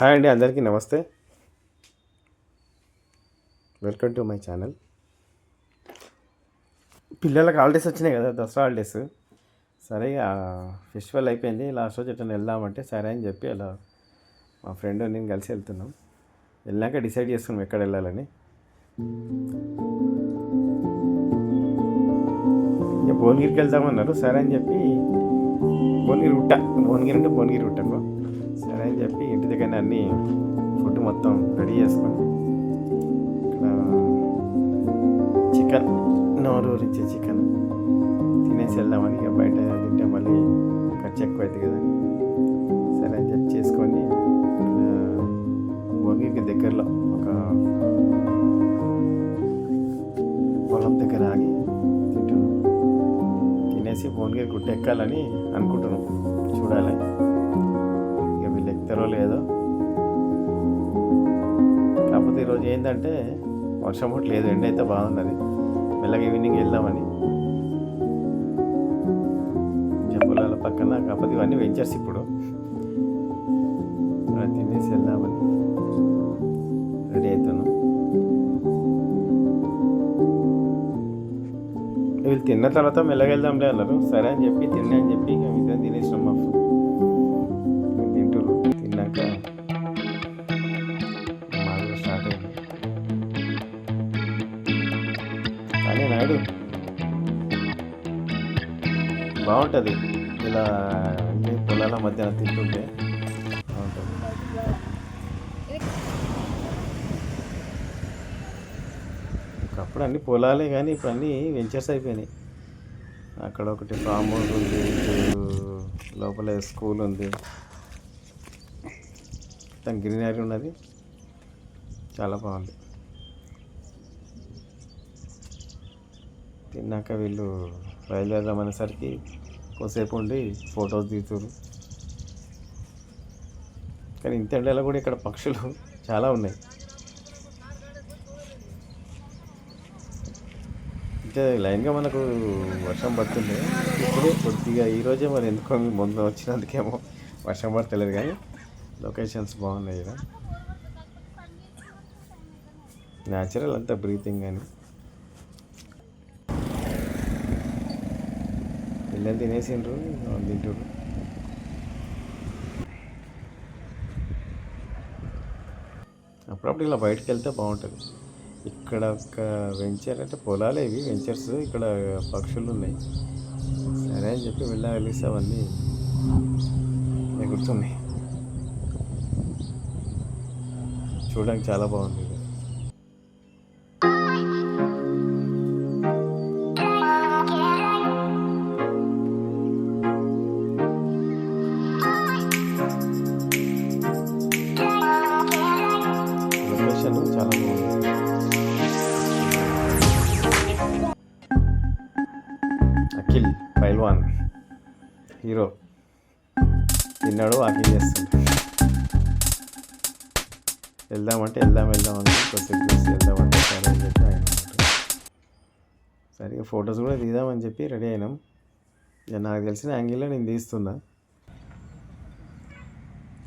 Hi అండి అందరికీ నమస్తే. వెల్కమ్ టు మై ఛానల్ పిల్లలకు హాలిడేస్ వచ్చినాయి కదా దసరా హాలిడేస్ సరే ఫెస్టివల్ అయిపోయింది. లాస్ట్ రోజు ఎట్లా వెళ్దామంటే సరే అని చెప్పి అలా మా ఫ్రెండ్ నేను కలిసి వెళ్తున్నాం. వెళ్ళాక డిసైడ్ చేసుకున్నాం ఎక్కడ వెళ్ళాలని. ఇక భువనగిరికి వెళ్దామన్నారు. సరే అని చెప్పి భువనగిరి ఉట్ట భువనగిరి అంటే భువనగిరి గుట్టకు సరే అని చెప్పి ఇంటి దగ్గర అన్నీ ఫుడ్ మొత్తం రెడీ చేసుకొని ఇక్కడ చికెన్ ఇచ్చే చికెన్ తినేసి వెళ్దామని ఇక బయట తింటే మళ్ళీ ఖర్చు ఎక్కువ అవుతుంది కదా. సరే అని చెప్పి చేసుకొని భోగికి దగ్గరలో ఒక పొలం దగ్గర ఆగి తింటున్నాం. తినేసి భువనగిరి గుట్ట ఎక్కాలని అనుకుంటున్నాం. చూడాలి తెరవలేదు. కాకపోతే ఈరోజు ఏంటంటే వర్షం ఒకటి లేదు ఎండ అయితే బాగుందని. మెల్లగా ఈవినింగ్ వెళ్దామని. పొలాల పక్కన కాకపోతే ఇవన్నీ వెంచర్స్ ఇప్పుడు. తినేసి వెళ్దామని. రెడీ అవుతున్నాం. వీళ్ళు తిన్న తర్వాత మెల్లగా వెళ్దాంలే అన్నారు. సరే అని చెప్పి తిన్నా అని చెప్పి ఇక తినేసినాం కానీ నాయుడు బాగుంటుంది. ఇలా అన్ని పొలాల మధ్యన తింటుంటే బాగుంటుంది. ఒకప్పుడు అన్ని పొలాలే కానీ ఇప్పుడు అన్నీ వెంచర్స్ అయిపోయినాయి. అక్కడ ఒకటి ఫామ్ హౌస్ ఉంది లోపల స్కూల్ ఉంది. మొత్తం గ్రీనరీ ఉన్నది. చాలా బాగుంది. తిన్నాక వీళ్ళు బయలుదేరదాం అనేసరికి కొద్దిసేపు ఉండి ఫొటోస్ దిగుతారు కానీ ఇంత ఎండలో కూడా ఇక్కడ పక్షులు చాలా ఉన్నాయి. అంటే లైన్గా మనకు వర్షం పడుతుంది. ఇప్పుడు కొద్దిగా ఈరోజే మరి ఎందుకో ముందు వచ్చినందుకేమో వర్షం పడతలేదు కానీ లొకేషన్స్ బాగున్నాయి కదా. న్యాచురల్ అంతా బ్రీతింగ్ కానీ. పిల్లలు తినేసిండ్రు తింటారు అప్పుడప్పుడు ఇలా బయటకు వెళ్తే బాగుంటుంది. ఇక్కడ ఒక వెంచర్ అంటే పొలాలే ఇవి వెంచర్స్ ఇక్కడ పక్షులు ఉన్నాయి. సరే అని చెప్పి వెళ్ళా వెళ్ళేసి అవన్నీ. ఎగురుతున్నాయి చూడడానికి చాలా బాగుంది ఇది. చాలా బాగుంది. అఖిల్ పైల్వాన్ హీరో. తిన్నాడు వాకింగ్ చేస్తాడు. వెళ్దామంటే వెళ్దాం వెళ్దాం అని కొద్దిసేపు చూసి వెళ్దామంటే సరే అని చెప్పి ఆయన సరిగా ఫొటోస్ కూడా తీద్దామని చెప్పి రెడీ అయినాం. ఇక నాకు తెలిసిన యాంగిల్లో నేను తీస్తున్నా.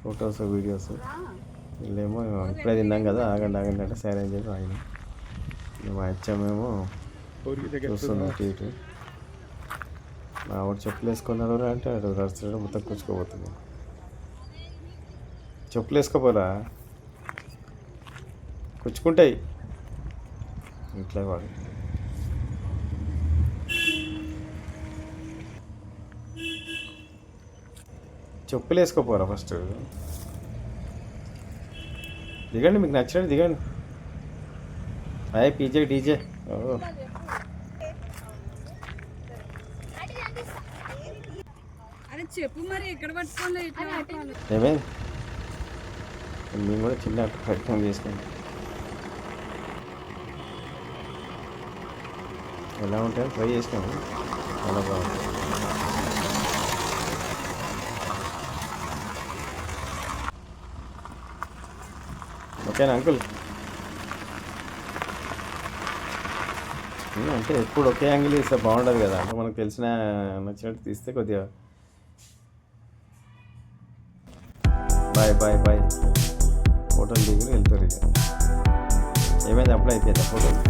Photos videos. వీళ్ళేమో ఇప్పుడే తిన్నాం కదా ఆగండి ఆగండి అంటే సరే అని చెప్పి ఆయన మా అచ్చమేమో చూస్తున్నాం అటు ఇటు ఆవిడ చెప్పులు వేసుకున్నాడు రా అంటే ఆడు రడుస్తాడు మొత్తం కూర్చుకోబోతుంది. చెప్పులు వేసుకోపోరా? కూర్చుకుంటాయి. ఇట్లా వాడు. చెప్పులు వేసుకోపోరా ఫస్ట్? దిగండి మీకు నచ్చినట్టు దిగండి. Hi PJ DJ. ఓ. చెప్పు మరి ఎక్కడ పట్టుకోండి. ఏమైంది? మేము కూడా చిన్న ప్రయత్నం చేసుకోండి ఎలా ఉంటాయో ట్రై చేసినాము. చాలా బాగుంది. ఓకేనా అంకుల్. అంటే ఎప్పుడు ఒకే యాంగిల్ తీస్తే బాగుండదు కదా. అంటే మనకు తెలిసిన నచ్చినట్టు తీస్తే కొద్దిగా. Bye bye bye. ఫోటోలు దిగి వెళ్తారు ఇక. ఏమైంది? అప్పుడు అయిపోయింది ఫోటోలు?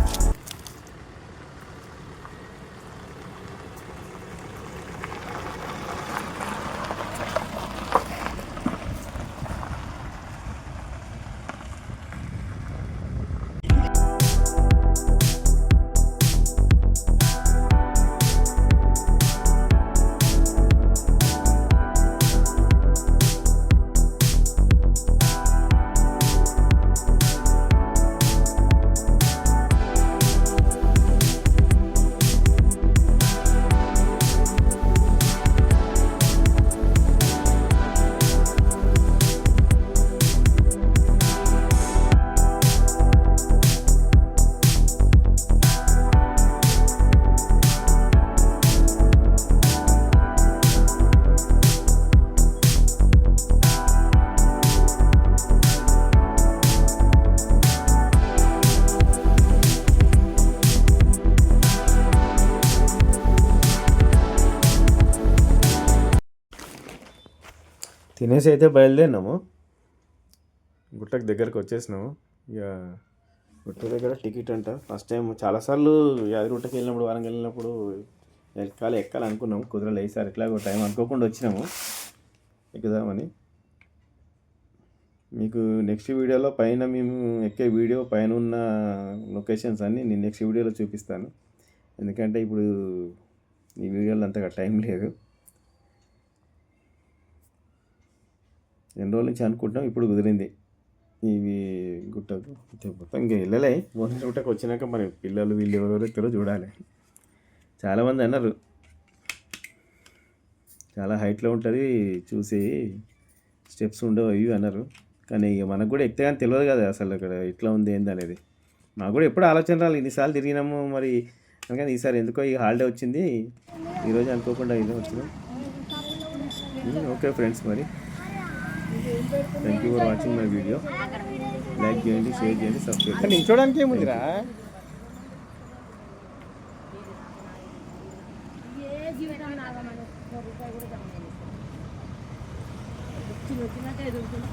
తినేసి అయితే బయలుదేరినాము. గుట్టకు దగ్గరకు వచ్చేసినాము. ఇక గుట్ట దగ్గర టికెట్ అంట. ఫస్ట్ టైం చాలాసార్లు యాదగిరిగుట్టకి వెళ్ళినప్పుడు వారం వెళ్ళినప్పుడు ఎక్కాలి ఎక్కాలి అనుకున్నాము. కుదరలే ఈసారి ఎట్లాగో టైం అనుకోకుండా వచ్చినాము. ఎక్కుదామని. మీకు నెక్స్ట్ వీడియోలో పైన మేము ఎక్కే వీడియో పైన ఉన్న లొకేషన్స్ అన్నీ నేను నెక్స్ట్ వీడియోలో చూపిస్తాను. ఎందుకంటే ఇప్పుడు ఈ వీడియోలో అంతగా టైం లేదు. ఎన్ని రోజుల నుంచి అనుకుంటాం ఇప్పుడు కుదిరింది. ఇవి గుట్టకు మొత్తం ఇంకా వెళ్ళలే. మోహన్ గుట్టకు వచ్చినాక మరి పిల్లలు వీళ్ళు ఎవరెవరు ఎక్కడో చూడాలి. చాలామంది అన్నారు. చాలా హైట్లో ఉంటుంది చూసి స్టెప్స్ ఉండవు ఇవి అన్నారు. కానీ ఇక మనకు కూడా ఎక్కితే కానీ తెలియదు కదా అసలు అక్కడ ఎట్లా ఉంది ఏంది అనేది. మాకు కూడా ఎప్పుడు ఆలోచన రాలి ఇన్నిసార్లు తిరిగినాము మరి. అందుకని ఈసారి ఎందుకో ఈ హాలిడే వచ్చింది. ఈరోజు అనుకోకుండా ఇదే వచ్చినాం. ఓకే ఫ్రెండ్స్ మరి. Thank you for watching my video like చేయండి షేర్ చేయండి సబ్స్క్రైబ్ కానీ చూడడానికి ఏముందిరా? ఏ జీవితం నాగమని ఒక రూపాయి కూడా కమ్మేది వచ్చిన వచ్చినాక ఎదుగుతున్నా.